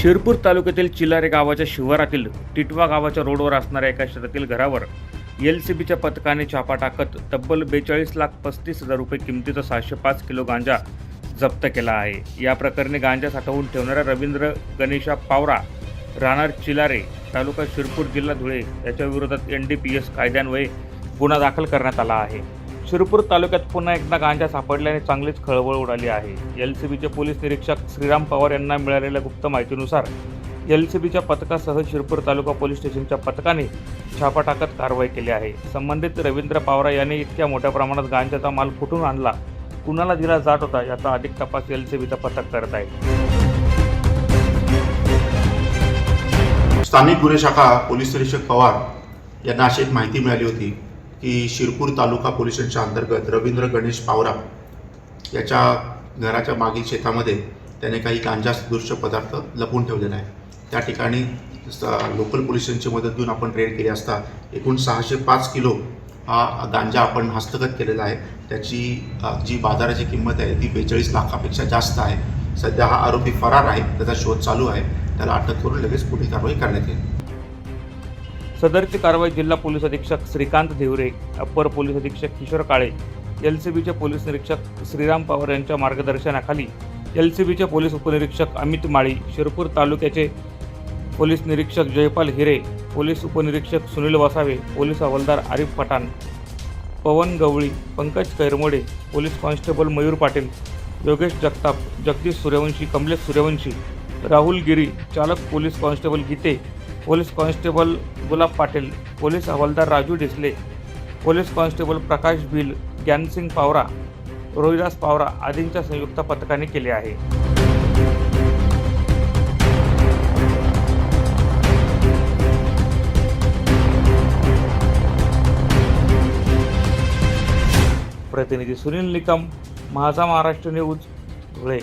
शिरपूर तालुक्यातील चिलारे गावाच्या शिवारातील टिटवा गावाच्या रोडवर असणाऱ्या एका शेतातील घरावर एल सी बीच्या पथकाने छापा टाकत तब्बल बेचाळीस लाख पस्तीस हजार रुपये किमतीचा सहाशे पाच किलो गांजा जप्त केला आहे. या प्रकरणी गांजा साठवून ठेवणाऱ्या रवींद्र गणेशा पावरा राहणार चिलारे तालुका शिरपूर जिल्हा धुळे याच्या विरोधात एन डी पी एस कायद्यान्वये गुन्हा दाखल करण्यात आला आहे. शिरपूर तालुक्यात पुन्हा एकदा गांजा सापडल्याने चांगलीच खळबळ उडाली आहे. एल सी बीचे पोलीस निरीक्षक श्रीराम पवार यांना मिळालेल्या गुप्त माहितीनुसार एल सी बीच्या पथकासह शिरपूर तालुका पोलीस स्टेशनच्या पथकाने छापा टाकत कारवाई केली आहे. संबंधित रवींद्र पावरा यांनी इतक्या मोठ्या प्रमाणात गांजाचा माल कुठून आणला कुणाला दिला जात होता याचा अधिक तपास एल सी बीचा पथक करत आहे. स्थानिक गुन्हे शाखा पोलीस निरीक्षक पवार यांना अशी एक माहिती मिळाली होती. की शिरपूर तालुका पोलीस स्टेशनच्या अंतर्गत रवींद्र गणेश पावरा याच्या घराच्या मागील शेतामध्ये त्याने काही गांजा सदृश्य पदार्थ लपवून ठेवलेला आहे त्या ठिकाणी लोकल पोलीस स्टेशनची मदत घेऊन आपण रेड केली असता एकूण सहाशे पाच किलो हा गांजा आपण हस्तगत केलेला आहे. त्याची जी बाजाराची किंमत आहे ती बेचाळीस लाखापेक्षा जास्त आहे. सध्या हा आरोपी फरार आहे त्याचा शोध चालू आहे. त्याला अटक करून लगेच पुढील कारवाई करण्यात येईल. सदरची कारवाई जिल्हा पोलीस अधीक्षक श्रीकांत धिवरे अप्पर पोलीस अधीक्षक किशोर काळे एल सी बीचे पोलीस निरीक्षक श्रीराम पवार यांच्या मार्गदर्शनाखाली एल सी बीचे पोलीस उपनिरीक्षक अमित माळी शिरपूर तालुक्याचे पोलीस निरीक्षक जयपाल हिरे पोलीस उपनिरीक्षक सुनील वसावे पोलीस हवालदार आरिफ पठाण पवन गवळी पंकज कैरमोडे पोलीस कॉन्स्टेबल मयूर पाटील योगेश जगताप जगदीश सूर्यवंशी कमलेश सूर्यवंशी राहुल गिरी चालक police constable Gite police constable Gulab Patil police हवालदार राजू डिसले पोलीस कॉन्स्टेबल प्रकाश बिल ज्ञानसिंग पावरा रोहिदास पावरा आदींच्या संयुक्त पथकाने केले आहे. प्रतिनिधी सुनील निकम माझा महाराष्ट्र न्यूज धुळे.